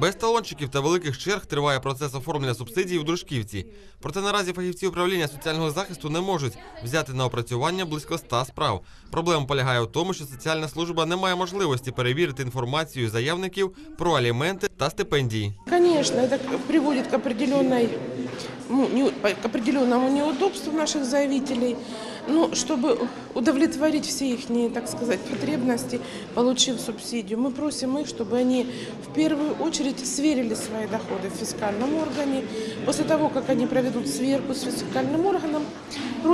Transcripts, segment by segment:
Без талончиків та великих черг триває процес оформлення субсидій у Дружківці. Проте наразі фахівці управління соціального захисту не можуть взяти на опрацювання близько ста справ. Проблема полягає в тому, що соціальна служба не має можливості перевірити інформацію заявників про аліменти та стипендії. Конечно, это к- приводит к определенной ну, к определенному неудобству наших заявителей. Ну, чтобы удовлетворить все их, так сказать, потребности, получив субсидию, мы просим их, чтобы они в первую очередь сверили свои доходы в фискальном органе. После того, как они проведут сверку с фискальным органом,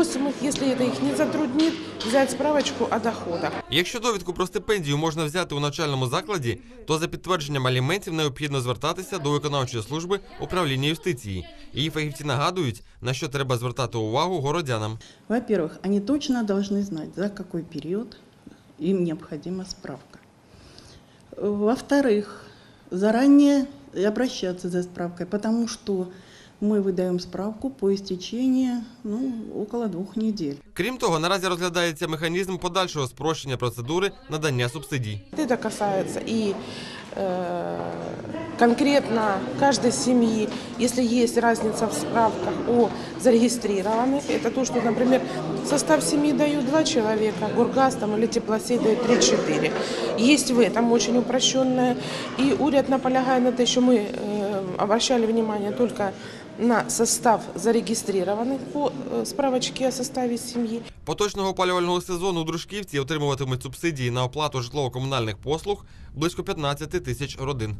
просим их, если это их не затруднит, взять справочку о доходах. Якщо довідку про стипендію можна взяти у навчальному закладі, то за підтвердженням аліментів необхідно звертатися до виконавчої служби управління юстиції. Її фахівці нагадують, на що треба звертати увагу городянам. Во-первых, они точно должны знать, за какой период им необходима справка. Во-вторых, заранее обращаться за справкой, потому что мы выдаем справку по истечении ну, около двух недель. Крім того, наразі розглядається механізм подальшого спрощення процедури надання субсидій. Это касается и э, конкретно каждой семьи, если есть разница в справках о зарегистрированных, это то, что, например, в состав семьи дают два человека, Гургаз там, или Теплосей дают 3-4. Есть в этом очень упрощенное. И уряд наполягает на том, что мы э, обращали внимание только на состав зарегистрированных по э, справочке о составе семьи. Поточного опалювального сезону Дружківці отримуватимуть субсидії на оплату житлово-комунальних послуг близько 15 тисяч родин.